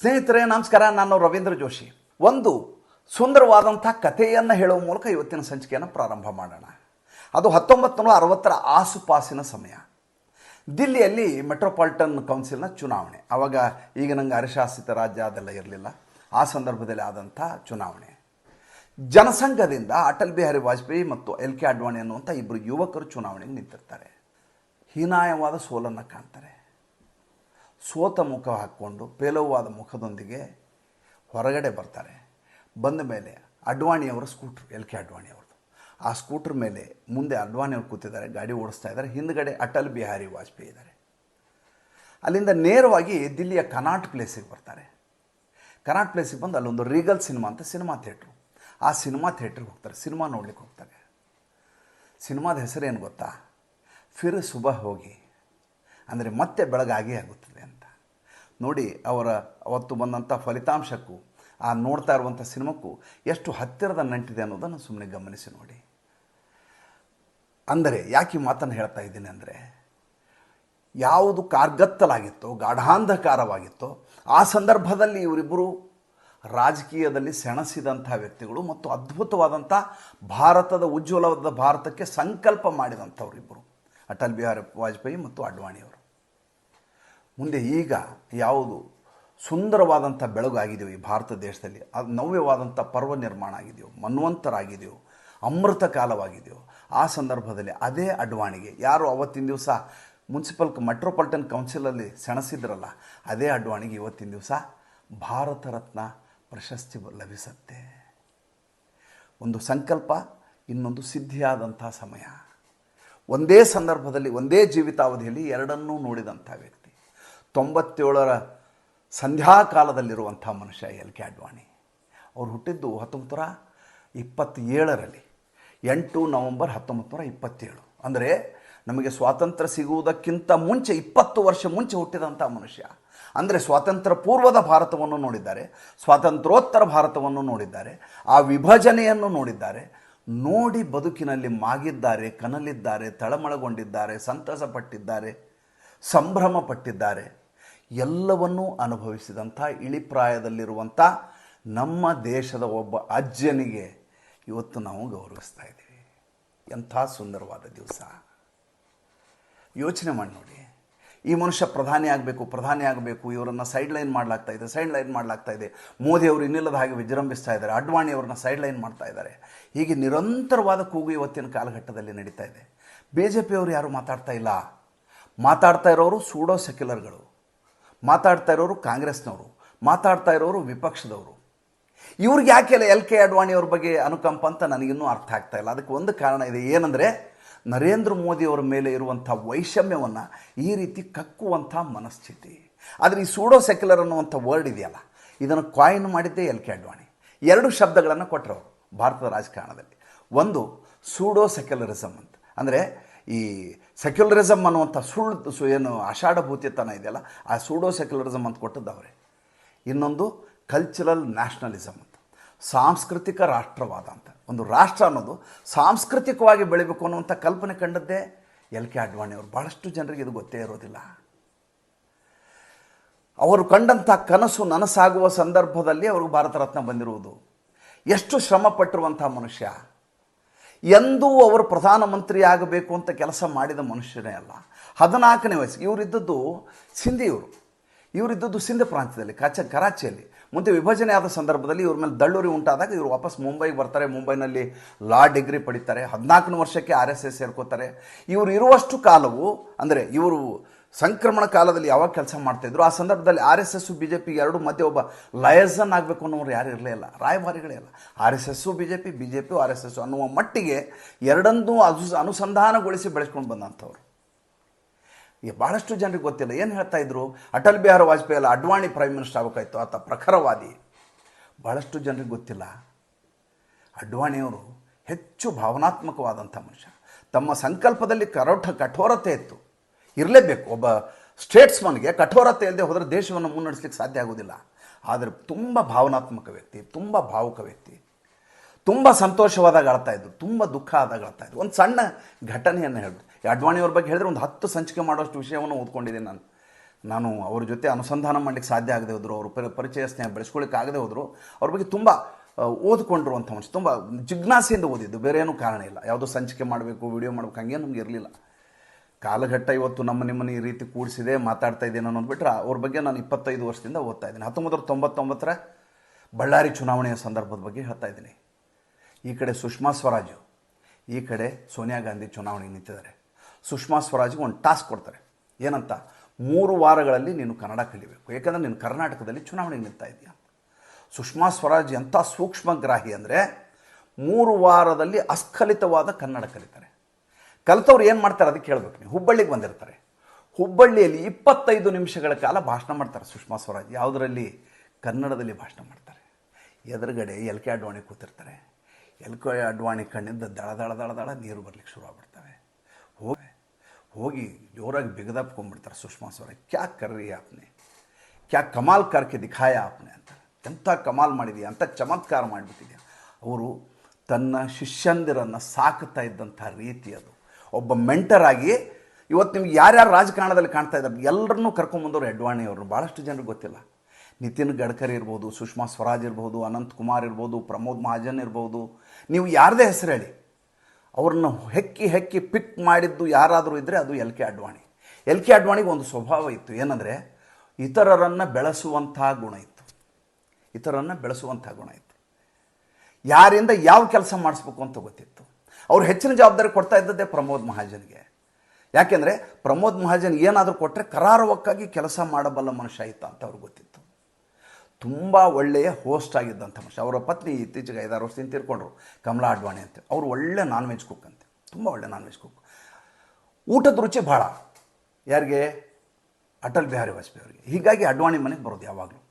ಸ್ನೇಹಿತರೆ, ನಮಸ್ಕಾರ. ನಾನು ರವೀಂದ್ರ ಜೋಶಿ. ಒಂದು ಸುಂದರವಾದಂಥ ಕಥೆಯನ್ನು ಹೇಳುವ ಮೂಲಕ ಇವತ್ತಿನ ಸಂಚಿಕೆಯನ್ನು ಪ್ರಾರಂಭ ಮಾಡೋಣ. ಅದು ಹತ್ತೊಂಬತ್ತು ನೂರ ಅರವತ್ತರ ಆಸುಪಾಸಿನ ಸಮಯ. ದಿಲ್ಲಿಯಲ್ಲಿ ಮೆಟ್ರೋಪಾಲಿಟನ್ ಕೌನ್ಸಿಲ್ನ ಚುನಾವಣೆ. ಆವಾಗ ಈಗ ನಂಗೆ ಅರಿಶಾಸಿತ ರಾಜ್ಯ ಅದೆಲ್ಲ ಇರಲಿಲ್ಲ. ಆ ಸಂದರ್ಭದಲ್ಲಿ ಆದಂಥ ಚುನಾವಣೆ. ಜನಸಂಘದಿಂದ ಅಟಲ್ ಬಿಹಾರಿ ವಾಜಪೇಯಿ ಮತ್ತು ಎಲ್ ಕೆ ಅಡ್ವಾಣಿ ಅನ್ನುವಂಥ ಇಬ್ಬರು ಯುವಕರು ಚುನಾವಣೆಗೆ ನಿಂತಿರ್ತಾರೆ. ಹೀನಾಯವಾದ ಸೋಲನ್ನು ಕಾಣ್ತಾರೆ. ಸೋತ ಮುಖ ಹಾಕ್ಕೊಂಡು ಪೇಲವವಾದ ಮುಖದೊಂದಿಗೆ ಹೊರಗಡೆ ಬರ್ತಾರೆ. ಬಂದ ಮೇಲೆ ಅಡ್ವಾಣಿಯವರ ಸ್ಕೂಟ್ರ್, ಎಲ್ ಕೆ ಅಡ್ವಾಣಿಯವ್ರದ್ದು ಆ ಸ್ಕೂಟ್ರ್ ಮೇಲೆ ಮುಂದೆ ಅಡ್ವಾಣಿಯವರು ಕೂತಿದ್ದಾರೆ, ಗಾಡಿ ಓಡಿಸ್ತಾ ಇದ್ದಾರೆ. ಹಿಂದ್ಗಡೆ ಅಟಲ್ ಬಿಹಾರಿ ವಾಜಪೇಯಿ ಇದ್ದಾರೆ. ಅಲ್ಲಿಂದ ನೇರವಾಗಿ ದಿಲ್ಲಿಯ ಕನಾಟ್ ಪ್ಲೇಸಿಗೆ ಬರ್ತಾರೆ. ಕನಾಟ್ ಪ್ಲೇಸಿಗೆ ಬಂದು ಅಲ್ಲೊಂದು ರೀಗಲ್ ಸಿನಿಮಾ ಅಂತ ಸಿನಿಮಾ ಥಿಯೇಟ್ರು. ಆ ಸಿನಿಮಾ ಥಿಯೇಟ್ರಿಗೆ ಹೋಗ್ತಾರೆ. ಸಿನಿಮಾ ನೋಡ್ಲಿಕ್ಕೆ ಹೋಗ್ತಾರೆ. ಸಿನಿಮಾದ ಹೆಸರೇನು ಗೊತ್ತಾ? ಫಿರ್ ಸುಬಹ ಹೋಗಿ. ಅಂದರೆ ಮತ್ತೆ ಬೆಳಗಾಗೇ ಆಗುತ್ತದೆ ಅಂತ. ನೋಡಿ, ಅವರ ಅವತ್ತು ಬಂದಂಥ ಫಲಿತಾಂಶಕ್ಕೂ, ಆ ನೋಡ್ತಾ ಇರುವಂಥ ಸಿನಿಮಾಕ್ಕೂ ಎಷ್ಟು ಹತ್ತಿರದ ನಂಟಿದೆ ಅನ್ನೋದನ್ನು ಸುಮ್ಮನೆ ಗಮನಿಸಿ ನೋಡಿ. ಅಂದರೆ ಯಾಕೆ ಮಾತನ್ನು ಹೇಳ್ತಾ ಇದ್ದೀನಿ ಅಂದರೆ, ಯಾವುದು ಕಾರ್ಗತ್ತಲಾಗಿತ್ತೋ, ಗಾಢಾಂಧಕಾರವಾಗಿತ್ತೋ, ಆ ಸಂದರ್ಭದಲ್ಲಿ ಇವರಿಬ್ಬರು ರಾಜಕೀಯದಲ್ಲಿ ಸೆಣಸಿದಂಥ ವ್ಯಕ್ತಿಗಳು ಮತ್ತು ಅದ್ಭುತವಾದಂಥ ಭಾರತದ ಉಜ್ವಲವಾದ ಭಾರತಕ್ಕೆ ಸಂಕಲ್ಪ ಮಾಡಿದಂಥವರಿಬ್ಬರು. ಅಟಲ್ ಬಿಹಾರಿ ವಾಜಪೇಯಿ ಮತ್ತು ಅಡ್ವಾಣಿಯವರು. ಮುಂದೆ ಈಗ ಯಾವುದು ಸುಂದರವಾದಂಥ ಬೆಳಗಾಗಿದೆಯೋ ಈ ಭಾರತ ದೇಶದಲ್ಲಿ ಅದು ನವ್ಯವಾದಂಥ ಪರ್ವ ನಿರ್ಮಾಣ ಆಗಿದೆಯೋ, ಮನ್ವಂತರಾಗಿದೆಯೋ, ಅಮೃತ ಕಾಲವಾಗಿದೆಯೋ, ಆ ಸಂದರ್ಭದಲ್ಲಿ ಅದೇ ಅಡ್ವಾಣಿಗೆ. ಯಾರು ಅವತ್ತಿನ ದಿವಸ ಮುನ್ಸಿಪಲ್ ಮೆಟ್ರೋಪಾಲಿಟನ್ ಕೌನ್ಸಿಲಲ್ಲಿ ಸೆಣಸಿದ್ರಲ್ಲ, ಅದೇ ಅಡ್ವಾಣಿಗೆ ಇವತ್ತಿನ ದಿವಸ ಭಾರತ ರತ್ನ ಪ್ರಶಸ್ತಿ ಲಭಿಸುತ್ತೆ. ಒಂದು ಸಂಕಲ್ಪ, ಇನ್ನೊಂದು ಸಿದ್ಧಿಯಾದಂಥ ಸಮಯ. ಒಂದೇ ಸಂದರ್ಭದಲ್ಲಿ, ಒಂದೇ ಜೀವಿತಾವಧಿಯಲ್ಲಿ ಎರಡನ್ನೂ ನೋಡಿದಂಥ ವ್ಯಕ್ತಿ. ತೊಂಬತ್ತೇಳರ ಸಂಧ್ಯಾಕಾಲದಲ್ಲಿರುವಂಥ ಮನುಷ್ಯ ಎಲ್ ಕೆ ಅಡ್ವಾಣಿ. ಅವ್ರು ಹುಟ್ಟಿದ್ದು ಹತ್ತೊಂಬತ್ತು ನೂರ ಇಪ್ಪತ್ತೇಳರಲ್ಲಿ, ಎಂಟು ನವಂಬರ್ ಹತ್ತೊಂಬತ್ತು ನೂರ ಇಪ್ಪತ್ತೇಳು. ಅಂದರೆ ನಮಗೆ ಸ್ವಾತಂತ್ರ್ಯ ಸಿಗುವುದಕ್ಕಿಂತ ಮುಂಚೆ, ಇಪ್ಪತ್ತು ವರ್ಷ ಮುಂಚೆ ಹುಟ್ಟಿದಂಥ ಮನುಷ್ಯ. ಅಂದರೆ ಸ್ವಾತಂತ್ರ್ಯ ಪೂರ್ವದ ಭಾರತವನ್ನು ನೋಡಿದ್ದಾರೆ, ಸ್ವಾತಂತ್ರ್ಯೋತ್ತರ ಭಾರತವನ್ನು ನೋಡಿದ್ದಾರೆ, ಆ ವಿಭಜನೆಯನ್ನು ನೋಡಿದ್ದಾರೆ. ನೋಡಿ ಬದುಕಿನಲ್ಲಿ ಮಾಗಿದ್ದಾರೆ, ಕನಲಿದ್ದಾರೆ, ತಳಮಳಗೊಂಡಿದ್ದಾರೆ ಸಂತಸ ಪಟ್ಟಿದ್ದಾರೆ ಸಂಭ್ರಮ ಪಟ್ಟಿದ್ದಾರೆ ಎಲ್ಲವನ್ನೂ ಅನುಭವಿಸಿದಂಥ ಇಳಿಪ್ರಾಯದಲ್ಲಿರುವಂಥ ನಮ್ಮ ದೇಶದ ಒಬ್ಬ ಅಜ್ಜನಿಗೆ ಇವತ್ತು ನಾವು ಗೌರವಿಸ್ತಾ ಇದ್ದೀವಿ. ಎಂಥ ಸುಂದರವಾದ ದಿವಸ. ಯೋಚನೆ ಮಾಡಿ ನೋಡಿ. ಈ ಮನುಷ್ಯ ಪ್ರಧಾನಿ ಆಗಬೇಕು ಪ್ರಧಾನಿ ಆಗಬೇಕು, ಇವರನ್ನು ಸೈಡ್ ಲೈನ್ ಮಾಡಲಾಗ್ತಾ ಇದೆ ಸೈಡ್ ಲೈನ್ ಮಾಡಲಾಗ್ತಾ ಇದೆ. ಮೋದಿ ಅವರು ಇನ್ನಿಲ್ಲದ ಹಾಗೆ ವಿಜೃಂಭಿಸ್ತಾ ಇದ್ದಾರೆ. ಅಡ್ವಾಣಿ ಅವ್ರನ್ನ ಸೈಡ್ ಲೈನ್ ಮಾಡ್ತಾ ಇದ್ದಾರೆ. ಹೀಗೆ ನಿರಂತರವಾದ ಕೂಗು ಇವತ್ತಿನ ಕಾಲಘಟ್ಟದಲ್ಲಿ ನಡೀತಾ ಇದೆ. ಬಿ ಜೆ ಪಿಯವರು ಯಾರು ಮಾತಾಡ್ತಾ ಇಲ್ಲ? ಮಾತಾಡ್ತಾ ಇರೋರು ಸೂಡೋ ಸೆಕ್ಯುಲರ್ಗಳು. ಮಾತಾಡ್ತಾ ಇರೋರು ಕಾಂಗ್ರೆಸ್ನವರು, ಮಾತಾಡ್ತಾ ಇರೋರು ವಿಪಕ್ಷದವರು. ಇವ್ರಿಗೆ ಯಾಕೆಲ್ಲ ಎಲ್ ಕೆ ಅಡ್ವಾಣಿಯವ್ರ ಬಗ್ಗೆ ಅನುಕಂಪ ಅಂತ ನನಗಿನ್ನೂ ಅರ್ಥ ಆಗ್ತಾ ಇಲ್ಲ. ಅದಕ್ಕೆ ಒಂದು ಕಾರಣ ಇದೆ. ಏನಂದರೆ, ನರೇಂದ್ರ ಮೋದಿಯವರ ಮೇಲೆ ಇರುವಂಥ ವೈಷಮ್ಯವನ್ನು ಈ ರೀತಿ ಕಕ್ಕುವಂಥ ಮನಸ್ಥಿತಿ. ಆದರೆ ಈ ಸೂಡೋ ಸೆಕ್ಯುಲರ್ ಅನ್ನುವಂಥ ವರ್ಡ್ ಇದೆಯಲ್ಲ, ಇದನ್ನು ಕಾಯಿನ್ ಮಾಡಿದ್ದೇ ಎಲ್ ಕೆ ಅಡ್ವಾಣಿ. ಎರಡು ಶಬ್ದಗಳನ್ನು ಕೊಟ್ಟರು ಭಾರತದ ರಾಜಕಾರಣದಲ್ಲಿ. ಒಂದು, ಸೂಡೋ ಸೆಕ್ಯುಲರಿಸಮ್ ಅಂತ. ಅಂದರೆ ಈ ಸೆಕ್ಯುಲರಿಸಮ್ ಅನ್ನುವಂಥ ಸುಳ್ಳು ಸು ಏನು ಅಷಾಢಭೂತಿತನ ಇದೆಯಲ್ಲ, ಆ ಸೂಡೋ ಸೆಕ್ಯುಲರಿಸಮ್ ಅಂತ ಕೊಟ್ಟದ್ದು ಅವರೇ. ಇನ್ನೊಂದು ಕಲ್ಚರಲ್ ನ್ಯಾಷನಲಿಸಮ್ ಅಂತ. ಸಾಂಸ್ಕೃತಿಕ ರಾಷ್ಟ್ರವಾದ ಅಂತ. ಒಂದು ರಾಷ್ಟ್ರ ಅನ್ನೋದು ಸಾಂಸ್ಕೃತಿಕವಾಗಿ ಬೆಳಿಬೇಕು ಅನ್ನುವಂಥ ಕಲ್ಪನೆ ಕಂಡದ್ದೇ ಎಲ್ ಕೆ ಅಡ್ವಾಣಿ ಅವರು. ಭಾಳಷ್ಟು ಜನರಿಗೆ ಇದು ಗೊತ್ತೇ ಇರೋದಿಲ್ಲ. ಅವರು ಕಂಡಂಥ ಕನಸು ನನಸಾಗುವ ಸಂದರ್ಭದಲ್ಲಿ ಅವ್ರಿಗೆ ಭಾರತ ರತ್ನ ಬಂದಿರುವುದು. ಎಷ್ಟು ಶ್ರಮ ಪಟ್ಟಿರುವಂಥ ಮನುಷ್ಯ. ಎಂದೂ ಅವರು ಪ್ರಧಾನಮಂತ್ರಿ ಆಗಬೇಕು ಅಂತ ಕೆಲಸ ಮಾಡಿದ ಮನುಷ್ಯನೇ ಅಲ್ಲ. ಹದಿನಾಲ್ಕನೇ ವಯಸ್ಸು ಇವರಿದ್ದದ್ದು ಸಿಂಧಿಯವರು ಇವರಿದ್ದದ್ದು ಸಿಂಧ ಪ್ರಾಂತ್ಯದಲ್ಲಿ, ಕಚ, ಕರಾಚಿಯಲ್ಲಿ. ಮುಂದೆ ವಿಭಜನೆ ಆದ ಸಂದರ್ಭದಲ್ಲಿ ಇವ್ರ ಮೇಲೆ ದಳ್ಳೂರಿ ಉಂಟಾದಾಗ ಇವರು ವಾಪಸ್ ಮುಂಬೈಗೆ ಬರ್ತಾರೆ. ಮುಂಬೈನಲ್ಲಿ ಲಾ ಡಿಗ್ರಿ ಪಡಿತಾರೆ. ಹದಿನಾಲ್ಕನೇ ವರ್ಷಕ್ಕೆ ಆರ್ ಎಸ್ ಎಸ್ ಸೇರ್ಕೋತಾರೆ. ಇವರು ಇರುವಷ್ಟು ಕಾಲವು, ಅಂದರೆ ಇವರು ಸಂಕ್ರಮಣ ಕಾಲದಲ್ಲಿ ಯಾವಾಗ ಕೆಲಸ ಮಾಡ್ತಾಯಿದ್ರು ಆ ಸಂದರ್ಭದಲ್ಲಿ R S S B J P ಎರಡು ಮಧ್ಯೆ ಒಬ್ಬ ಲಯಸನ್ ಆಗಬೇಕು ಅನ್ನೋರು ಯಾರು ಇರಲೇ ಇಲ್ಲ, ರಾಯಭಾರಿಗಳೇ ಇಲ್ಲ. R S S B J P B J P R S S ಅನ್ನುವ ಮಟ್ಟಿಗೆ ಎರಡನ್ನೂ ಅದು ಅನುಸಂಧಾನಗೊಳಿಸಿ ಬೆಳೆಸ್ಕೊಂಡು ಬಂದಂಥವ್ರು. ಈಗ ಭಾಳಷ್ಟು ಜನರಿಗೆ ಗೊತ್ತಿಲ್ಲ, ಏನು ಹೇಳ್ತಾ ಇದ್ರು, ಅಟಲ್ ಬಿಹಾರಿ ವಾಜಪೇಯಿ ಅಲ್ಲ ಅಡ್ವಾಣಿ ಪ್ರೈಮ್ ಮಿನಿಸ್ಟರ್ ಆಗಬೇಕಾಯ್ತು, ಆತ ಪ್ರಖರವಾದಿ. ಭಾಳಷ್ಟು ಜನರಿಗೆ ಗೊತ್ತಿಲ್ಲ. ಅಡ್ವಾಣಿಯವರು ಹೆಚ್ಚು ಭಾವನಾತ್ಮಕವಾದಂಥ ಮನುಷ್ಯ. ತಮ್ಮ ಸಂಕಲ್ಪದಲ್ಲಿ ಕರೋಠ ಕಠೋರತೆ ಇತ್ತು. ಇರಲೇಬೇಕು. ಒಬ್ಬ ಸ್ಟೇಟ್ಸ್ಮನ್ಗೆ ಕಠೋರತೆ ಇಲ್ಲದೆ ಹೋದರೆ ದೇಶವನ್ನು ಮುನ್ನಡೆಸಲಿಕ್ಕೆ ಸಾಧ್ಯ ಆಗೋದಿಲ್ಲ ಆದರೆ ತುಂಬ ಭಾವನಾತ್ಮಕ ವ್ಯಕ್ತಿ, ತುಂಬ ಭಾವುಕ ವ್ಯಕ್ತಿ. ತುಂಬ ಸಂತೋಷವಾದಾಗ ಅಳ್ತಾ ಇದ್ರು, ತುಂಬ ದುಃಖ ಆದಾಗ ಅಳ್ತಾ ಇದ್ರು. ಒಂದು ಸಣ್ಣ ಘಟನೆಯನ್ನು ಹೇಳಿದ್ರು ಅಡ್ವಾಣಿಯವ್ರ ಬಗ್ಗೆ ಹೇಳಿದ್ರೆ ಒಂದು ಹತ್ತು ಸಂಚಿಕೆ ಮಾಡೋಷ್ಟು ವಿಷಯವನ್ನು ಓದ್ಕೊಂಡಿದ್ದೀನಿ ನಾನು. ನಾನು ಅವ್ರ ಜೊತೆ ಅನುಸಂಧಾನ ಮಾಡಲಿಕ್ಕೆ ಸಾಧ್ಯ ಆಗದೆ ಹೋದರು, ಅವರು ಪರಿ ಪರಿಚಯ ಸ್ನೇಹ ಬೆಳೆಸ್ಕೊಳ್ಳಿಕ್ಕೆ ಆಗದೆ ಹೋದರು, ಅವ್ರ ಬಗ್ಗೆ ತುಂಬ ಓದ್ಕೊಂಡ್ರು ಅಂತ ಮನುಷ್ಯ, ತುಂಬ ಜಿಜ್ಞಾಸೆಯಿಂದ ಓದಿದ್ದು ಬೇರೆ ಏನೂ ಕಾರಣ ಇಲ್ಲ. ಯಾವುದೋ ಸಂಚಿಕೆ ಮಾಡಬೇಕು ವಿಡಿಯೋ ಮಾಡಬೇಕು, ಹಂಗೇನು ನಮ್ಗೆ ಇರಲಿಲ್ಲ. ಕಾಲಘಟ್ಟ ಇವತ್ತು ನಮ್ಮ ನಿಮ್ಮನ್ನು ಈ ರೀತಿ ಕೂಡಿಸಿದೆ, ಮಾತಾಡ್ತಾ ಇದ್ದೇನೆ ಅನ್ನೋದು ಬಿಟ್ಟರೆ ಅವ್ರ ಬಗ್ಗೆ ನಾನು ಇಪ್ಪತ್ತೈದು ವರ್ಷದಿಂದ ಓದ್ತಾ ಇದ್ದೀನಿ. ಹತ್ತೊಂಬತ್ತು ತೊಂಬತ್ತೊಂಬತ್ತರ ಬಳ್ಳಾರಿ ಚುನಾವಣೆಯ ಸಂದರ್ಭದ ಬಗ್ಗೆ ಹೇಳ್ತಾ ಇದ್ದೀನಿ. ಈ ಕಡೆ ಸುಷ್ಮಾ ಸ್ವರಾಜ್, ಈ ಕಡೆ ಸೋನಿಯಾ ಗಾಂಧಿ ಚುನಾವಣೆಗೆ ನಿಂತಿದ್ದಾರೆ. ಸುಷ್ಮಾ ಸ್ವರಾಜ್ಗೆ ಒಂದು ಟಾಸ್ಕ್ ಕೊಡ್ತಾರೆ. ಏನಂತ? ಮೂರು ವಾರಗಳಲ್ಲಿ ನೀನು ಕನ್ನಡ ಕಲಿಬೇಕು. ಯಾಕಂದರೆ ನೀನು ಕರ್ನಾಟಕದಲ್ಲಿ ಚುನಾವಣೆಗೆ ನಿಂತಾ ಇದೆಯಾ. ಸುಷ್ಮಾ ಸ್ವರಾಜ್ ಎಂಥ ಸೂಕ್ಷ್ಮಗ್ರಾಹಿ ಅಂದರೆ ಮೂರು ವಾರದಲ್ಲಿ ಅಸ್ಖಲಿತವಾದ ಕನ್ನಡ ಕಲಿತಾರೆ. ಕಲಿತವ್ರು ಏನು ಮಾಡ್ತಾರೆ ಅದಕ್ಕೆ ಹೇಳ್ಬೇಕು ನೀವು? ಹುಬ್ಬಳ್ಳಿಗೆ ಬಂದಿರ್ತಾರೆ. ಹುಬ್ಬಳ್ಳಿಯಲ್ಲಿ ಇಪ್ಪತ್ತೈದು ನಿಮಿಷಗಳ ಕಾಲ ಭಾಷಣ ಮಾಡ್ತಾರೆ ಸುಷ್ಮಾ ಸ್ವರಾಜ್. ಯಾವುದರಲ್ಲಿ? ಕನ್ನಡದಲ್ಲಿ ಭಾಷಣ ಮಾಡ್ತಾರೆ. ಎದುರುಗಡೆ ಎಲ್ ಕೆ ಅಡ್ವಾಣಿ ಕೂತಿರ್ತಾರೆ. ಎಲ್ ಕೆ ಅಡ್ವಾಣಿ ಕಣ್ಣಿಂದ ದಳ ದಳ ದಳ ದಳ ನೀರು ಬರ್ಲಿಕ್ಕೆ ಶುರು ಆಗ್ಬಿಡ್ತವೆ. ಹೋಗಿ ಹೋಗಿ ಜೋರಾಗಿ ಬಿಗದಪ್ಕೊಂಡ್ಬಿಡ್ತಾರೆ ಸುಷ್ಮಾ ಸ್ವರಾಜ್. ಕ್ಯಾ ಕರ್ರಿ ಆಪ್ನೆ ಕ್ಯಾ ಕಮಾಲ್ ಕರ್ಕೆ ದಿಖಾಯ ಆಪ್ನೆ ಅಂತ. ಎಂಥ ಕಮಾಲ್ ಮಾಡಿದೆಯಾ? ಅಂತ ಚಮತ್ಕಾರ ಮಾಡಿಬಿಟ್ಟಿದ್ಯಾ? ಅವರು ತನ್ನ ಶಿಷ್ಯಂದಿರನ್ನು ಸಾಕುತ್ತಾ ಇದ್ದಂಥ ರೀತಿ ಅದು. ಒಬ್ಬ ಮೆಂಟರ್ ಆಗಿ ಇವತ್ತು ನಿಮ್ಗೆ ಯಾರ್ಯಾರು ರಾಜಕಾರಣದಲ್ಲಿ ಕಾಣ್ತಾ ಇದ್ದಾರೆ, ಎಲ್ಲರನ್ನೂ ಕರ್ಕೊಂಬಂದವರು ಅಡ್ವಾಣಿ ಅವರು. ಭಾಳಷ್ಟು ಜನರಿಗೆ ಗೊತ್ತಿಲ್ಲ. ನಿತಿನ್ ಗಡ್ಕರಿ ಇರ್ಬೋದು, ಸುಷ್ಮಾ ಸ್ವರಾಜ್ ಇರ್ಬೋದು, ಅನಂತ್ ಕುಮಾರ್ ಇರ್ಬೋದು, ಪ್ರಮೋದ್ ಮಹಾಜನ್ ಇರ್ಬೋದು. ನೀವು ಯಾರದೇ ಹೆಸರು ಹೇಳಿ. ಅವ್ರನ್ನ ಹೆಕ್ಕಿ ಹೆಕ್ಕಿ ಪಿಕ್ ಮಾಡಿದ್ದು ಯಾರಾದರೂ ಇದ್ದರೆ ಅದು L K Advani. L K ಅಡ್ವಾಣಿಗೆ ಒಂದು ಸ್ವಭಾವ ಇತ್ತು. ಏನಂದರೆ ಇತರರನ್ನು ಬೆಳೆಸುವಂಥ ಗುಣ ಇತ್ತು. ಇತರರನ್ನು ಬೆಳೆಸುವಂಥ ಗುಣ ಇತ್ತು. ಯಾರಿಂದ ಯಾವ ಕೆಲಸ ಮಾಡಿಸ್ಬೇಕು ಅಂತ ಗೊತ್ತಿತ್ತು. ಅವ್ರು ಹೆಚ್ಚಿನ ಜವಾಬ್ದಾರಿ ಕೊಡ್ತಾ ಇದ್ದದ್ದೇ ಪ್ರಮೋದ್ ಮಹಾಜನ್ಗೆ. ಯಾಕೆಂದರೆ ಪ್ರಮೋದ್ ಮಹಾಜನ್ ಏನಾದರೂ ಕೊಟ್ಟರೆ ಕರಾರುವಕ್ಕಾಗಿ ಕೆಲಸ ಮಾಡಬಲ್ಲ ಮನುಷ್ಯ ಇತ್ತ ಅಂತ ಅವ್ರಿಗೆ ಗೊತ್ತಿತ್ತು. ತುಂಬ ಒಳ್ಳೆಯ ಹೋಸ್ಟ್ ಆಗಿದ್ದಂಥ ಮನುಷ್ಯ. ಅವರ ಪತ್ನಿ ಇತ್ತೀಚೆಗೆ ಐದಾರು ವರ್ಷದಿಂದ ತೀರ್ಕೊಂಡ್ರು, ಕಮಲಾ ಅಡ್ವಾಣಿ ಅಂತ. ಅವರು ಒಳ್ಳೆ ನಾನ್ ವೆಜ್ ಕುಕ್ ಅಂತೆ. ತುಂಬ ಒಳ್ಳೆ ನಾನ್ ವೆಜ್ ಕುಕ್ ಊಟದ ರುಚಿ ಭಾಳ. ಯಾರಿಗೆ? ಅಟಲ್ ಬಿಹಾರಿ ವಾಜಪೇಯಿ ಅವರಿಗೆ. ಹೀಗಾಗಿ ಅಡ್ವಾಣಿ ಮನೆಗೆ ಬರೋದು ಯಾವಾಗಲೂ.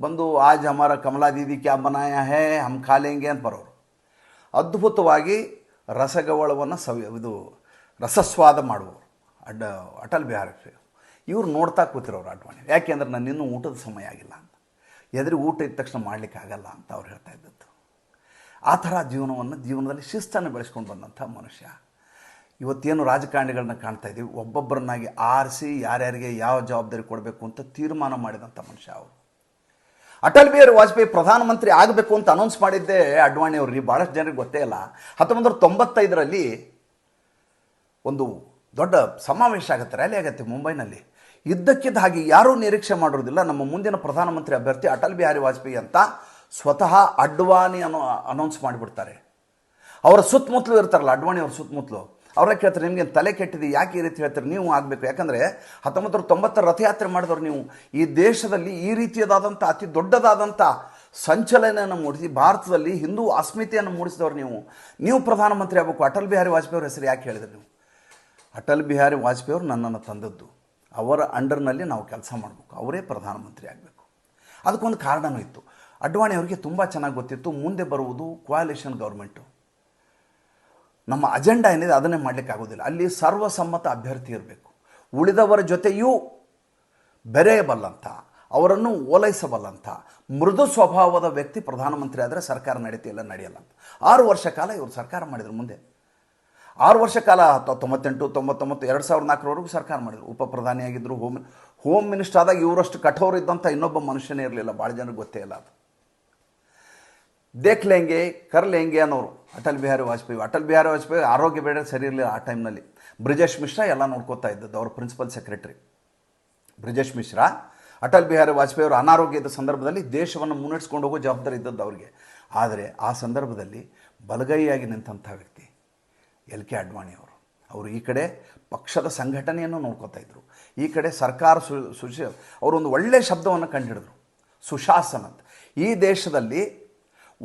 ಬಂದು ಆಜ್ ಹಮಾರ ಕಮಲಾ ದೀದಿ ಕ್ಯಾ ಬನಾಯ ಹೇ, ಹಮ್ ಖಾಲೆಂಗೆ ಅಂತ ಬರೋರು. ಅದ್ಭುತವಾಗಿ ರಸಗವಳವನ್ನು ಸವಿ, ಇದು ರಸಸ್ವಾದ ಮಾಡುವವರು ಅಡ್ಡ ಅಟಲ್ ಬಿಹಾರಿ ಇವರು ನೋಡ್ತಾ ಕೂತಿರೋರು ಅಡ್ವಾಣಿ ಯಾಕೆಂದ್ರೆ ನಾನು ಇನ್ನೂ ಊಟದ ಸಮಯ ಆಗಿಲ್ಲ ಅಂತ. ಎದುರು ಊಟ ಇದ್ದ ತಕ್ಷಣ ಮಾಡಲಿಕ್ಕೆ ಆಗಲ್ಲ ಅಂತ ಅವ್ರು ಹೇಳ್ತಾ ಇದ್ದದ್ದು. ಆ ಥರ ಜೀವನವನ್ನು, ಜೀವನದಲ್ಲಿ ಶಿಸ್ತನ್ನು ಬೆಳೆಸ್ಕೊಂಡು ಬಂದಂಥ ಮನುಷ್ಯ. ಇವತ್ತೇನು ರಾಜಕಾರಣಿಗಳನ್ನ ಕಾಣ್ತಾ ಇದ್ದೀವಿ. ಒಬ್ಬೊಬ್ಬರನ್ನಾಗಿ ಆರಿಸಿ, ಯಾರ್ಯಾರಿಗೆ ಯಾವ ಜವಾಬ್ದಾರಿ ಕೊಡಬೇಕು ಅಂತ ತೀರ್ಮಾನ ಮಾಡಿದಂಥ ಮನುಷ್ಯ ಅವರು. ಅಟಲ್ ಬಿಹಾರಿ ವಾಜಪೇಯಿ ಪ್ರಧಾನಮಂತ್ರಿ ಆಗಬೇಕು ಅಂತ ಅನೌನ್ಸ್ ಮಾಡಿದ್ದೆ ಅಡ್ವಾಣಿ ಅವ್ರಿಗೆ ಭಾಳಷ್ಟು ಜನರಿಗೆ ಗೊತ್ತೇ ಇಲ್ಲ. ಹತ್ತೊಂಬತ್ತು ನೂರ ತೊಂಬತ್ತೈದರಲ್ಲಿ ಒಂದು ದೊಡ್ಡ ಸಮಾವೇಶ ಆಗುತ್ತೆ ರ್ಯಾಲಿ ಆಗುತ್ತೆ ಮುಂಬೈನಲ್ಲಿ. ಇದ್ದಕ್ಕಿದ್ದ ಹಾಗೆ ಯಾರೂ ನಿರೀಕ್ಷೆ ಮಾಡಿರೋದಿಲ್ಲ ನಮ್ಮ ಮುಂದಿನ ಪ್ರಧಾನಮಂತ್ರಿ ಅಭ್ಯರ್ಥಿ ಅಟಲ್ ಬಿಹಾರಿ ವಾಜಪೇಯಿ ಅಂತ ಸ್ವತಃ ಅಡ್ವಾಣಿ ಅನ್ನೋ ಅನೌನ್ಸ್ ಮಾಡಿಬಿಡ್ತಾರೆ. ಅವರ ಸುತ್ತಮುತ್ತಲು ಇರ್ತಾರಲ್ಲ, ಅಡ್ವಾಣಿ ಅವ್ರ ಸುತ್ತಮುತ್ತಲು. ಅವ್ರನ್ನ ಕೇಳ್ತಾರೆ, ನಿಮಗೆ ತಲೆ ಕೆಟ್ಟಿದೆ, ಯಾಕೆ ಈ ರೀತಿ ಹೇಳ್ತಾರೆ? ನೀವು ಆಗಬೇಕು. ಯಾಕಂದರೆ ಹತ್ತೊಂಬತ್ತು ತೊಂಬತ್ತರ ರಥಯಾತ್ರೆ ಮಾಡಿದವರು ನೀವು. ಈ ದೇಶದಲ್ಲಿ ಈ ರೀತಿಯದಾದಂಥ, ಅತಿ ದೊಡ್ಡದಾದಂಥ ಸಂಚಲನೆಯನ್ನು ಮೂಡಿಸಿ, ಭಾರತದಲ್ಲಿ ಹಿಂದೂ ಅಸ್ಮಿತೆಯನ್ನು ಮೂಡಿಸಿದವರು ನೀವು. ನೀವು ಪ್ರಧಾನಮಂತ್ರಿ ಆಗಬೇಕು. ಅಟಲ್ ಬಿಹಾರಿ ವಾಜಪೇಯಿ ಅವ್ರ ಹೆಸರು ಯಾಕೆ ಹೇಳಿದ್ರು ನೀವು? ಅಟಲ್ ಬಿಹಾರಿ ವಾಜಪೇಯಿ ಅವರು ನನ್ನನ್ನು ತಂದದ್ದು. ಅವರ ಅಂಡರ್ನಲ್ಲಿ ನಾವು ಕೆಲಸ ಮಾಡಬೇಕು. ಅವರೇ ಪ್ರಧಾನಮಂತ್ರಿ ಆಗಬೇಕು. ಅದಕ್ಕೊಂದು ಕಾರಣನೂ ಇತ್ತು ಅಡ್ವಾಣಿ ಅವರಿಗೆ ತುಂಬ ಚೆನ್ನಾಗಿ ಗೊತ್ತಿತ್ತು. ಮುಂದೆ ಬರುವುದು ಕ್ವಾಲಿಷನ್ ಗೌರ್ಮೆಂಟು ನಮ್ಮ ಅಜೆಂಡಾ ಏನಿದೆ ಅದನ್ನೇ ಮಾಡಲಿಕ್ಕೆ ಆಗೋದಿಲ್ಲ. ಅಲ್ಲಿ ಸರ್ವಸಮ್ಮತ ಅಭ್ಯರ್ಥಿ ಇರಬೇಕು. ಉಳಿದವರ ಜೊತೆಯೂ ಬೆರೆಯಬಲ್ಲಂಥ ಅವರನ್ನು ಓಲೈಸಬಲ್ಲಂಥ ಮೃದು ಸ್ವಭಾವದ ವ್ಯಕ್ತಿ ಪ್ರಧಾನಮಂತ್ರಿ ಆದರೆ ಸರ್ಕಾರ ನಡೀತಿಲ್ಲ ನಡೆಯಲ್ಲ ಆರು ವರ್ಷ ಕಾಲ ಇವರು ಸರ್ಕಾರ ಮಾಡಿದರು ಮುಂದೆ. ಆರು ವರ್ಷ ಕಾಲ ತೊಂಬತ್ತೆಂಟು, ತೊಂಬತ್ತೊಂಬತ್ತು, ಎರಡು ಸಾವಿರದ ನಾಲ್ಕರವರೆಗೂ ಸರ್ಕಾರ ಮಾಡಿದರು. ಉಪ ಪ್ರಧಾನಿಯಾಗಿದ್ದರು ಹೋಮ್ ಹೋಮ್ ಮಿನಿಸ್ಟರ್ ಆದಾಗ ಇವರಷ್ಟು ಕಠೋರ ಇದ್ದಂಥ ಇನ್ನೊಬ್ಬ ಮನುಷ್ಯನೇ ಇರಲಿಲ್ಲ. ಭಾಳ ಜನರಿಗೆ ಗೊತ್ತೇ ಇಲ್ಲ ಅದು. ದೇಖ್ ಲೇಂಗೆ, ಕರ್ ಲೇಂಗೆ ಅನ್ನೋರು. ಅಟಲ್ ಬಿಹಾರಿ ವಾಜಪೇಯಿ. ಅಟಲ್ ಬಿಹಾರಿ ವಾಜಪೇಯಿ ಆರೋಗ್ಯ ಬೇಡ ಸರಿ ಇರಲಿಲ್ಲ ಆ ಟೈಮ್ನಲ್ಲಿ ಬ್ರಿಜೇಶ್ ಮಿಶ್ರಾ ಎಲ್ಲ ನೋಡ್ಕೋತಾ ಇದ್ದದ್ದು, ಅವ್ರ ಪ್ರಿನ್ಸಿಪಲ್ ಸೆಕ್ರೆಟರಿ ಬ್ರಿಜೇಶ್ ಮಿಶ್ರಾ, ಅಟಲ್ ಬಿಹಾರಿ ವಾಜಪೇಯಿ ಅವರು ಅನಾರೋಗ್ಯದ ಸಂದರ್ಭದಲ್ಲಿ ದೇಶವನ್ನು ಮುನ್ನಡೆಸ್ಕೊಂಡು ಹೋಗೋ ಜವಾಬ್ದಾರಿ ಇದ್ದದ್ದು ಅವರಿಗೆ. ಆದರೆ ಆ ಸಂದರ್ಭದಲ್ಲಿ ಬಲಗೈಯಾಗಿ ನಿಂತಹ ವ್ಯಕ್ತಿ, ಎಲ್ ಕೆ ಅಡ್ವಾಣಿ ಅವರು. ಅವರು ಈ ಕಡೆ ಪಕ್ಷದ ಸಂಘಟನೆಯನ್ನು ನೋಡ್ಕೋತಾ ಇದ್ದರು ಈ ಕಡೆ ಸರ್ಕಾರ ಸು ಸುಶಿ ಅವರೊಂದು ಒಳ್ಳೆಯ ಶಬ್ದವನ್ನು ಕಂಡುಹಿಡಿದ್ರು ಸುಶಾಸನ ಈ ದೇಶದಲ್ಲಿ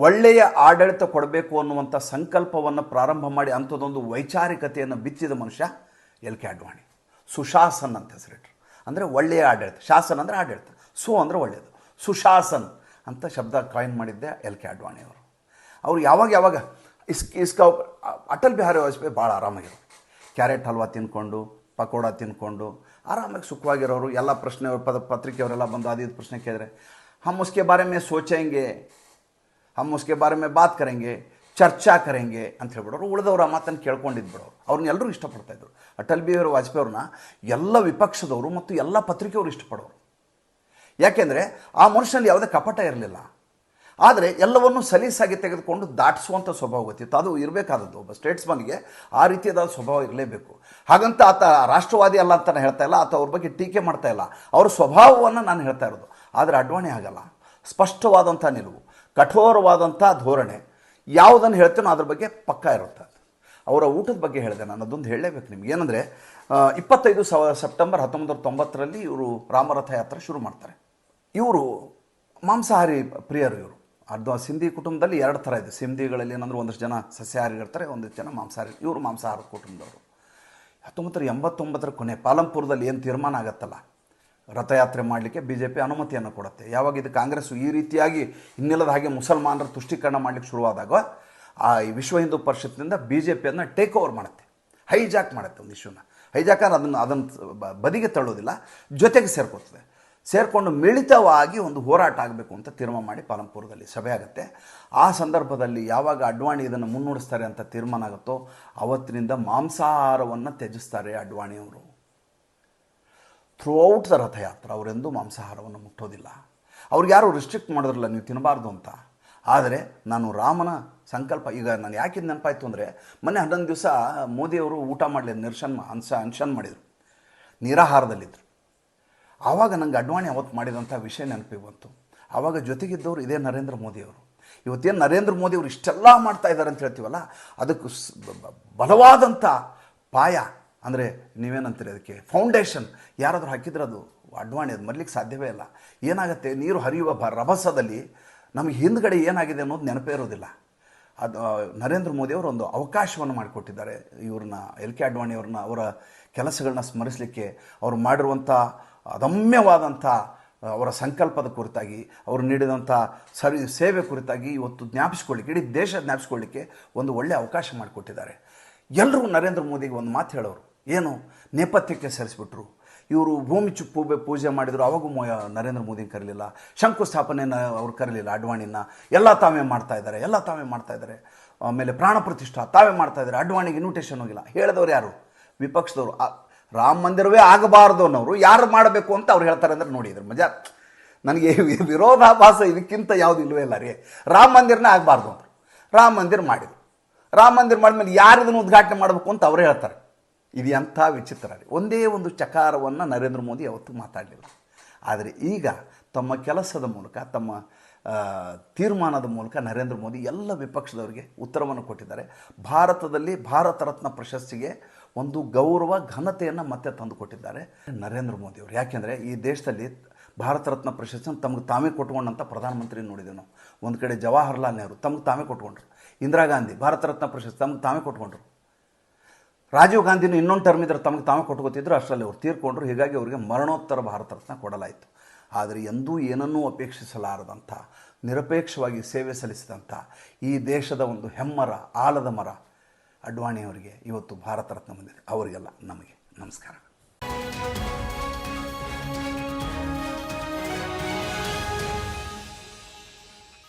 ಒಳ್ಳೆಯ ಆಡಳಿತ ಕೊಡಬೇಕು ಅನ್ನುವಂಥ ಸಂಕಲ್ಪವನ್ನು ಪ್ರಾರಂಭ ಮಾಡಿ ಅಂಥದ್ದೊಂದು ವೈಚಾರಿಕತೆಯನ್ನು ಬಿತ್ತಿದ ಮನುಷ್ಯ ಎಲ್ ಕೆ ಅಡ್ವಾಣಿ. ಸುಶಾಸನ್ ಅಂತ ಹೆಸರಿಟ್ರು. ಅಂದರೆ ಒಳ್ಳೆಯ ಆಡಳಿತ. ಶಾಸನ ಅಂದರೆ ಆಡಳಿತ. ಸು ಅಂದರೆ ಒಳ್ಳೆಯದು ಸುಶಾಸನ್ ಅಂತ ಶಬ್ದ ಕಾಯಿನ್ ಮಾಡಿದ್ದೆ ಎಲ್ ಕೆ ಅಡ್ವಾಣಿ ಅವರು. ಅವ್ರು ಯಾವಾಗ ಯಾವಾಗ ಇಸ್ ಇಸ್ಕ ಅಟಲ್ ಬಿಹಾರಿ ವಾಜಪೇಯಿ ಭಾಳ ಆರಾಮಾಗಿರೋರು ಕ್ಯಾರೆಟ್ ಹಲ್ವಾ ತಿನ್ಕೊಂಡು, ಪಕೋಡ ತಿನ್ಕೊಂಡು, ಆರಾಮಾಗಿ ಸುಖವಾಗಿರೋರು. ಎಲ್ಲ ಪ್ರಶ್ನೆ ಪದ, ಪತ್ರಿಕೆಯವರೆಲ್ಲ ಬಂದು ಅದು ಪ್ರಶ್ನೆ ಕೇಳಿದ್ರೆ ಹಮ್ ಉಸ್ಕೆ ಬಾರೆ ಮೇ ಸೋಚೆಂಗೆ. हम उसके बारे में बात करेंगे ಚರ್ಚಾ ಕರೆಂಗೆ ಅಂತ ಹೇಳ್ಬಿಡೋರು ಉಳಿದವ್ರು ಆ ಮಾತನ್ನು ಕೇಳ್ಕೊಂಡಿದ್ದು ಬಿಡೋರು ಅವ್ರನ್ನ ಎಲ್ಲರೂ ಇಷ್ಟಪಡ್ತಾ ಇದ್ರು ಅಟಲ್ ಬಿಹಾರಿ ವಾಜಪೇಯಿ ಅವ್ರನ್ನ ಎಲ್ಲ ವಿಪಕ್ಷದವರು ಮತ್ತು ಎಲ್ಲ ಪತ್ರಿಕೆಯವರು ಇಷ್ಟಪಡೋರು ಯಾಕೆಂದರೆ ಆ ಮನುಷ್ಯನಲ್ಲಿ ಯಾವುದೇ ಕಪಟ ಇರಲಿಲ್ಲ ಆದರೆ ಎಲ್ಲವನ್ನೂ ಸಲೀಸಾಗಿ ತೆಗೆದುಕೊಂಡು ದಾಟಿಸುವಂಥ ಸ್ವಭಾವ ಗೊತ್ತಿತ್ತು ಅದು ಇರಬೇಕಾದದ್ದು ಒಬ್ಬ ಸ್ಟೇಟ್ಸ್ಮನ್ಗೆ ಆ ರೀತಿಯಾದ ಸ್ವಭಾವ ಇರಲೇಬೇಕು ಹಾಗಂತ ಆತ ರಾಷ್ಟ್ರವಾದಿ ಅಲ್ಲ ಅಂತ ನಾನು ಹೇಳ್ತಾ ಇಲ್ಲ ಆತ ಅವ್ರ ಬಗ್ಗೆ ಟೀಕೆ ಮಾಡ್ತಾ ಇಲ್ಲ ಅವ್ರ ಸ್ವಭಾವವನ್ನು ನಾನು ಹೇಳ್ತಾ ಇರೋದು ಆದರೆ ಅಡ್ವಾಣಿ ಆಗಲ್ಲ ಸ್ಪಷ್ಟವಾದಂಥ ನಿಲುವು ಕಠೋರವಾದಂಥ ಧೋರಣೆ. ಯಾವುದನ್ನು ಹೇಳ್ತೇನೋ ಅದ್ರ ಬಗ್ಗೆ ಪಕ್ಕ ಇರುತ್ತೆ ಅವರ ಊಟದ ಬಗ್ಗೆ ಹೇಳಿದೆ ನಾನು, ಅದೊಂದು ಹೇಳಲೇಬೇಕು ನಿಮ್ಗೆ. ಏನಂದರೆ ಇಪ್ಪತ್ತೈದು ಸವ, ಸೆಪ್ಟೆಂಬರ್ ಹತ್ತೊಂಬತ್ತು ತೊಂಬತ್ತರಲ್ಲಿ ಇವರು ರಾಮರಥ ಯಾತ್ರೆ ಶುರು ಮಾಡ್ತಾರೆ. ಇವರು ಮಾಂಸಾಹಾರಿ ಪ್ರಿಯರು ಇವರು. ಅದು ಸಿಂಧಿ ಕುಟುಂಬದಲ್ಲಿ ಎರಡು ಥರ ಇದೆ. ಸಿಂಧಿಗಳಲ್ಲಿ ಏನಂದ್ರೆ ಒಂದಷ್ಟು ಜನ ಸಸ್ಯಾಹಾರಿ ಇರ್ತಾರೆ, ಒಂದಷ್ಟು ಜನ ಮಾಂಸಾಹಾರಿ. ಇವರು ಮಾಂಸಾಹಾರ ಕುಟುಂಬದವರು. ಹತ್ತೊಂಬತ್ತರ ಎಂಬತ್ತೊಂಬತ್ತರ ಕೊನೆ ಪಾಲಂಪುರದಲ್ಲಿ ಏನು ತೀರ್ಮಾನ ಆಗತ್ತಲ್ಲ ರಥಯಾತ್ರೆ ಮಾಡಲಿಕ್ಕೆ ಬಿ ಜೆ ಪಿ ಅನುಮತಿಯನ್ನು ಕೊಡುತ್ತೆ. ಯಾವಾಗ ಇದು ಕಾಂಗ್ರೆಸ್ ಈ ರೀತಿಯಾಗಿ ಇನ್ನಿಲ್ಲದ ಹಾಗೆ ಮುಸಲ್ಮಾನರ ತುಷ್ಟೀಕರಣ ಮಾಡಲಿಕ್ಕೆ ಶುರುವಾದಾಗ, ಆ ವಿಶ್ವ ಹಿಂದೂ ಪರಿಷತ್ನಿಂದ ಬಿ ಜೆ ಪಿಯನ್ನು ಟೇಕ್ ಓವರ್ ಮಾಡುತ್ತೆ. ಹೈಜಾಕ್ ಮಾಡುತ್ತೆ ಒಂದು ಇಶ್ಯೂನ. ಹೈಜಾಕ್ ಅಂದ್ರೆ ಅದನ್ನು ಅದನ್ನು ಬದಿಗೆ ತಳ್ಳೋದಿಲ್ಲ, ಜೊತೆಗೆ ಸೇರ್ಕೋತದೆ ಸೇರಿಕೊಂಡು ಮಿಳಿತವಾಗಿ ಒಂದು ಹೋರಾಟ ಆಗಬೇಕು ಅಂತ ತೀರ್ಮಾನ ಮಾಡಿ ಪಾಲಂಪುರದಲ್ಲಿ ಸಭೆ ಆಗುತ್ತೆ. ಆ ಸಂದರ್ಭದಲ್ಲಿ ಯಾವಾಗ ಅಡ್ವಾಣಿ ಇದನ್ನು ಮುನ್ನೋಡಿಸ್ತಾರೆ ಅಂತ ತೀರ್ಮಾನ ಆಗುತ್ತೋ, ಅವತ್ತಿನಿಂದ ಮಾಂಸಾಹಾರವನ್ನು ತ್ಯಜಿಸ್ತಾರೆ ಅಡ್ವಾಣಿಯವರು. ಥ್ರೂಔಟ್ ದ ರಥಯಾತ್ರೆ ಅವರೆಂದೂ ಮಾಂಸಾಹಾರವನ್ನು ಮುಟ್ಟೋದಿಲ್ಲ. ಅವ್ರಿಗೆ ಯಾರು ರಿಸ್ಟ್ರಿಕ್ಟ್ ಮಾಡೋದ್ರಲ್ಲ ನೀವು ತಿನ್ನಬಾರ್ದು ಅಂತ. ಆದರೆ ನಾನು ರಾಮನ ಸಂಕಲ್ಪ, ಈಗ ನಾನು ಯಾಕೆ ನೆನಪಾಯ್ತು ಅಂದರೆ, ಮೊನ್ನೆ ಹನ್ನೊಂದು ದಿವಸ ಮೋದಿಯವರು ಊಟ ಮಾಡಲಿ ನಿರ್ಶನ್ ಅನ್ಸ ಅನ್ಶನ್ ಮಾಡಿದರು. ನಿರಾಹಾರದಲ್ಲಿದ್ದರು ಆವಾಗ ನನಗೆ ಅಡ್ವಾಣಿ ಅವತ್ತು ಮಾಡಿದಂಥ ವಿಷಯ ನೆನಪಿಗೆ ಬಂತು. ಆವಾಗ ಜೊತೆಗಿದ್ದವರು ಇದೇ ನರೇಂದ್ರ ಮೋದಿಯವರು ಇವತ್ತೇನು ನರೇಂದ್ರ ಮೋದಿಯವರು ಇಷ್ಟೆಲ್ಲ ಮಾಡ್ತಾ ಇದ್ದಾರೆ ಅಂತ ಹೇಳ್ತೀವಲ್ಲ, ಅದಕ್ಕೆ ಬಲವಾದಂಥ ಪಾಯ ಅಂದರೆ ನೀವೇನಂತೀರಿ ಅದಕ್ಕೆ? ಫೌಂಡೇಶನ್ ಯಾರಾದರೂ ಹಾಕಿದ್ರೆ ಅದು ಅಡ್ವಾಣಿ, ಅದು ಮರಲಿಕ್ಕೆ ಸಾಧ್ಯವೇ ಇಲ್ಲ. ಏನಾಗುತ್ತೆ? ನೀರು ಹರಿಯುವ ಬ, ರಭಸದಲ್ಲಿ ನಮಗೆ ಹಿಂದ್ಗಡೆ ಏನಾಗಿದೆ ಅನ್ನೋದು ನೆನಪೇ ಇರೋದಿಲ್ಲ. ಅದು ನರೇಂದ್ರ ಮೋದಿಯವರು ಒಂದು ಅವಕಾಶವನ್ನು ಮಾಡಿಕೊಟ್ಟಿದ್ದಾರೆ. ಇವ್ರನ್ನ, ಎಲ್ ಕೆ ಅಡ್ವಾಣಿಯವ್ರನ್ನ ಅವರ ಕೆಲಸಗಳನ್ನ ಸ್ಮರಿಸಲಿಕ್ಕೆ ಅವರು ಮಾಡಿರುವಂಥ ಅದಮ್ಯವಾದಂಥ ಅವರ ಸಂಕಲ್ಪದ ಕುರಿತಾಗಿ, ಅವರು ನೀಡಿದಂಥ ಸರಿ, ಸೇವೆ ಕುರಿತಾಗಿ ಇವತ್ತು ಜ್ಞಾಪಿಸ್ಕೊಳ್ಳಿಕ್ಕೆ, ಇಡೀ ದೇಶ ಜ್ಞಾಪಿಸ್ಕೊಳ್ಳಿಕ್ಕೆ ಒಂದು ಒಳ್ಳೆಯ ಅವಕಾಶ ಮಾಡಿಕೊಟ್ಟಿದ್ದಾರೆ. ಎಲ್ಲರೂ ನರೇಂದ್ರ ಮೋದಿಗೆ ಒಂದು ಮಾತು ಹೇಳೋರು. ಏನು ನೇಪಥ್ಯಕ್ಕೆ ಸೇರಿಸ್ಬಿಟ್ರು. ಇವರು ಭೂಮಿ ಚುಪ್ಪು ಪೂಜೆ ಮಾಡಿದರು, ಅವಾಗೂ ಮೋ ನರೇಂದ್ರ ಮೋದಿನ ಕರೀಲಿಲ್ಲ. ಶಂಕುಸ್ಥಾಪನೆನ ಅವ್ರು ಕರಲಿಲ್ಲ, ಅಡ್ವಾಣಿನ. ಎಲ್ಲ ತಾವೇ ಮಾಡ್ತಾ ಇದ್ದಾರೆ, ಎಲ್ಲ ತಾವೇ ಮಾಡ್ತಾ ಇದ್ದಾರೆ. ಆಮೇಲೆ ಪ್ರಾಣ ಪ್ರತಿಷ್ಠಾ, ತಾವೇ ಮಾಡ್ತಾ ಇದ್ದಾರೆ. ಅಡ್ವಾಣಿಗೆ ಇನ್ವಿಟೇಷನ್ ಹೋಗಿಲ್ಲ. ಹೇಳಿದವರು ಯಾರು? ವಿಪಕ್ಷದವರು. ರಾಮ ಮಂದಿರವೇ ಆಗಬಾರ್ದು ಅನ್ನೋರು ಯಾರು ಮಾಡಬೇಕು ಅಂತ ಅವ್ರು ಹೇಳ್ತಾರೆ ಅಂದ್ರೆ ನೋಡಿ ಇದ್ರ ಮಜಾ. ನನಗೆ ವಿರೋಧಾಭಾಸ ಇದಕ್ಕಿಂತ ಯಾವುದು ಇಲ್ಲವೇ ಇಲ್ಲ ರೀ. ರಾಮ ಮಂದಿರನೇ ಆಗಬಾರ್ದು ಅಂತ. ರಾಮ ಮಂದಿರ ಮಾಡಿದ್ರು. ರಾಮ ಮಂದಿರ ಮಾಡಿದ್ಮೇಲೆ ಯಾರು ಇದನ್ನು ಉದ್ಘಾಟನೆ ಮಾಡಬೇಕು ಅಂತ ಅವರು ಹೇಳ್ತಾರೆ. ಇದು ಎಂಥ ವಿಚಿತ್ರ ರೀ. ಒಂದೇ ಒಂದು ಚಕಾರವನ್ನು ನರೇಂದ್ರ ಮೋದಿ ಅವತ್ತು ಮಾತಾಡಲಿಲ್ಲ. ಆದರೆ ಈಗ ತಮ್ಮ ಕೆಲಸದ ಮೂಲಕ, ತಮ್ಮ ತೀರ್ಮಾನದ ಮೂಲಕ ನರೇಂದ್ರ ಮೋದಿ ಎಲ್ಲ ವಿಪಕ್ಷದವರಿಗೆ ಉತ್ತರವನ್ನು ಕೊಟ್ಟಿದ್ದಾರೆ. ಭಾರತದಲ್ಲಿ ಭಾರತ ರತ್ನ ಪ್ರಶಸ್ತಿಗೆ ಒಂದು ಗೌರವ, ಘನತೆಯನ್ನು ಮತ್ತೆ ತಂದುಕೊಟ್ಟಿದ್ದಾರೆ ನರೇಂದ್ರ ಮೋದಿಯವರು ಯಾಕೆಂದರೆ ಈ ದೇಶದಲ್ಲಿ ಭಾರತ ರತ್ನ ಪ್ರಶಸ್ತಿಯನ್ನು ತಮಗೆ ತಾವೇ ಕೊಟ್ಕೊಂಡಂಥ ಪ್ರಧಾನಮಂತ್ರಿ ನೋಡಿದ್ದೇವೆ ನಾವು. ಒಂದು ಕಡೆ ಜವಾಹರ್ಲಾಲ್ ನೆಹರು ತಮಗೆ ತಾವೇ ಕೊಟ್ಕೊಂಡ್ರು ಇಂದಿರಾ ಗಾಂಧಿ ಭಾರತ ರತ್ನ ಪ್ರಶಸ್ತಿ ತಮಗೆ ತಾವೇ ಕೊಟ್ಕೊಂಡ್ರು ರಾಜೀವ್ ಗಾಂಧಿನೂ ಇನ್ನೊಂದು ಟರ್ಮ್ ಇದ್ರೆ ತಮಗೆ ತಾವೇ ಕೊಟ್ಕೋತಿದ್ರು ಅಷ್ಟರಲ್ಲಿ ಅವ್ರು ತೀರ್ಕೊಂಡ್ರು. ಹೀಗಾಗಿ ಅವರಿಗೆ ಮರಣೋತ್ತರ ಭಾರತ ರತ್ನ ಕೊಡಲಾಯಿತು. ಆದರೆ ಎಂದೂ ಏನನ್ನೂ ಅಪೇಕ್ಷಿಸಲಾರದಂಥ, ನಿರಪೇಕ್ಷವಾಗಿ ಸೇವೆ ಸಲ್ಲಿಸಿದಂಥ ಈ ದೇಶದ ಒಂದು ಹೆಮ್ಮರ, ಆಲದ ಮರ ಅಡ್ವಾಣಿಯವರಿಗೆ ಇವತ್ತು ಭಾರತ ರತ್ನ ಬಂದಿದೆ. ಅವರಿಗೆಲ್ಲ ನಮಗೆ ನಮಸ್ಕಾರ.